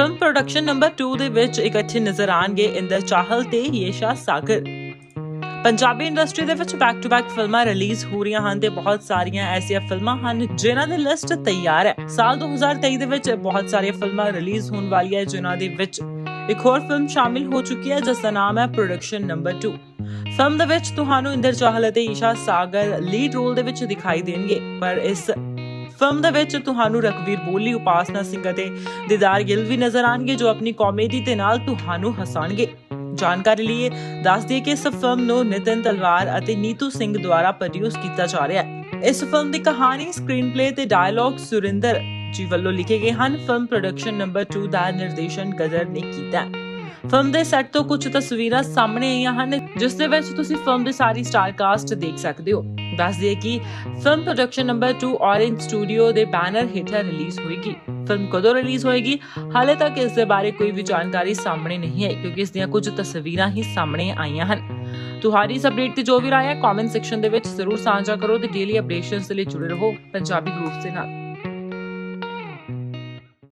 Film production number 2 ਦੇ ਵਿੱਚ ਇਕੱਠੇ ਨਜ਼ਰ ਆਣਗੇ ਇੰਦਰ ਚਾਹਲ ਤੇ ਯੇਸ਼ਾ ਸਾਗਰ। ਪੰਜਾਬੀ ਇੰਡਸਟਰੀ ਦੇ ਵਿੱਚ ਬੈਕ ਟੂ ਬੈਕ ਫਿਲਮਾਂ ਰਿਲੀਜ਼ ਹੋ ਰਹੀਆਂ ਹਨ ਤੇ ਬਹੁਤ ਸਾਰੀਆਂ ਐਸੀਆਂ ਫਿਲਮਾਂ ਹਨ ਜਿਨ੍ਹਾਂ ਦੀ ਲਿਸਟ ਤਿਆਰ ਹੈ। ਸਾਲ 2023 ਦੇ ਵਿੱਚ ਬਹੁਤ ਸਾਰੀਆਂ ਫਿਲਮਾਂ ਰਿਲੀਜ਼ ਹੋਣ ਵਾਲੀਆਂ ਜਿਨ੍ਹਾਂ ਦੇ ਵਿੱਚ ਇੱਕ ਹੋਰ ਫਿਲਮ ਸ਼ਾਮਿਲ ਹੋ ਚੁੱਕੀ ਹੈ ਜਿਸ ਦਾ ਨਾਮ ਹੈ ਪ੍ਰੋਡਕਸ਼ਨ ਨੰਬਰ 2 ਫਿਲਮ ਦੇ ਵਿੱਚ ਤੁਹਾਨੂੰ ਇੰਦਰ ਚਾਹਲ ਅਤੇ ਈਸ਼ਾ ਸਾਗਰ ਲੀਡ ਰੋਲ ਦੇ ਵਿੱਚ ਦਿਖਾਈ ਦੇਣਗੇ, ਪਰ ਇਸ ਫਿਲਮ ਦੇ ਵਿੱਚ ਤੁਹਾਨੂੰ ਰਕਵੀਰ ਬੋਲੀ, ਉਪਾਸਨਾ ਸਿੰਘ ਅਤੇ ਦਿਦਾਰ ਗਿੱਲ ਵੀ ਨਜ਼ਰ ਆਣਗੇ ਜੋ ਆਪਣੀ ਕਾਮੇਡੀ ਦੇ ਨਾਲ ਤੁਹਾਨੂੰ ਹਸਾਣਗੇ ਜਾਣਕਾਰੀ ਲਈ ਦੱਸ ਦਈਏ ਕਿ ਇਸ ਫਿਲਮ ਨੂੰ ਨਿਤਿਨ ਤਲਵਾਰ ਅਤੇ ਨੀਤੂ ਸਿੰਘ ਦੁਆਰਾ ਪ੍ਰੋਡਿਊਸ ਕੀਤਾ ਜਾ ਰਿਹਾ ਹੈ। ਇਸ ਫਿਲਮ ਦੀ ਕਹਾਣੀ ਸਕਰੀਨ ਪਲੇ ਤੇ ਡਾਇਲੌਗ ਸੁਰਿੰਦਰ ਜੀ ਵੱਲੋਂ ਲਿਖੇ ਗਏ ਹਨ। ਫਿਲਮ ਪ੍ਰੋਡਕਸ਼ਨ ਨੰਬਰ 2 ਦਾ ਨਿਰਦੇਸ਼ਨ ਗਦਰ ਨੇ ਕੀਤਾ ਹੈ। ਫਿਲਮ ਦੇ ਸੈੱਟ ਤੋਂ ਕੁਝ ਤਸਵੀਰਾਂ ਸਾਹਮਣੇ ਆਈਆਂ ਹਨ, ਜਿਸ ਦੇ ਵਿੱਚ ਤੁਸੀਂ ਫਿਲਮ ਦੀ ਸਾਰੀ ਸਟਾਰ ਕਾਸਟ ਦੇਖ ਸਕਦੇ ਹੋ। ਦੱਸ ਦਈਏ ਕਿ film production number 2 orange studio ਦੇ ਬੈਨਰ ਹੇਠਾਂ ਰਿਲੀਜ਼ ਹੋਏਗੀ। ਫਿਲਮ ਕਦੋਂ ਰਿਲੀਜ਼ ਹੋਏਗੀ? ਹਾਲੇ ਤੱਕ ਇਸ ਦੇ ਬਾਰੇ ਕੋਈ ਵੀ ਜਾਣਕਾਰੀ ਸਾਹਮਣੇ ਨਹੀਂ ਹੈ ਕਿਉਂਕਿ ਇਸ ਦੀਆਂ ਕੁਝ ਤਸਵੀਰਾਂ ਹੀ ਸਾਹਮਣੇ ਆਈਆਂ ਹਨ। ਤੁਹਾਡੀ ਇਸ ਅਪਡੇਟ ਤੇ ਜੋ ਵੀ ਰਾਏ ਹੈ ਕਮੈਂਟ ਸੈਕਸ਼ਨ ਦੇ ਵਿੱਚ ਜ਼ਰੂਰ ਸਾਂਝਾ ਕਰੋ ਤੇ ਡੇਲੀ ਅਪਡੇਸ਼ਨਸ ਦੇ ਲਈ ਜੁੜੇ ਰਹੋ। ਪੰਜਾਬੀ ਗਰੁੱਪ ਦੇ ਨਾਲ।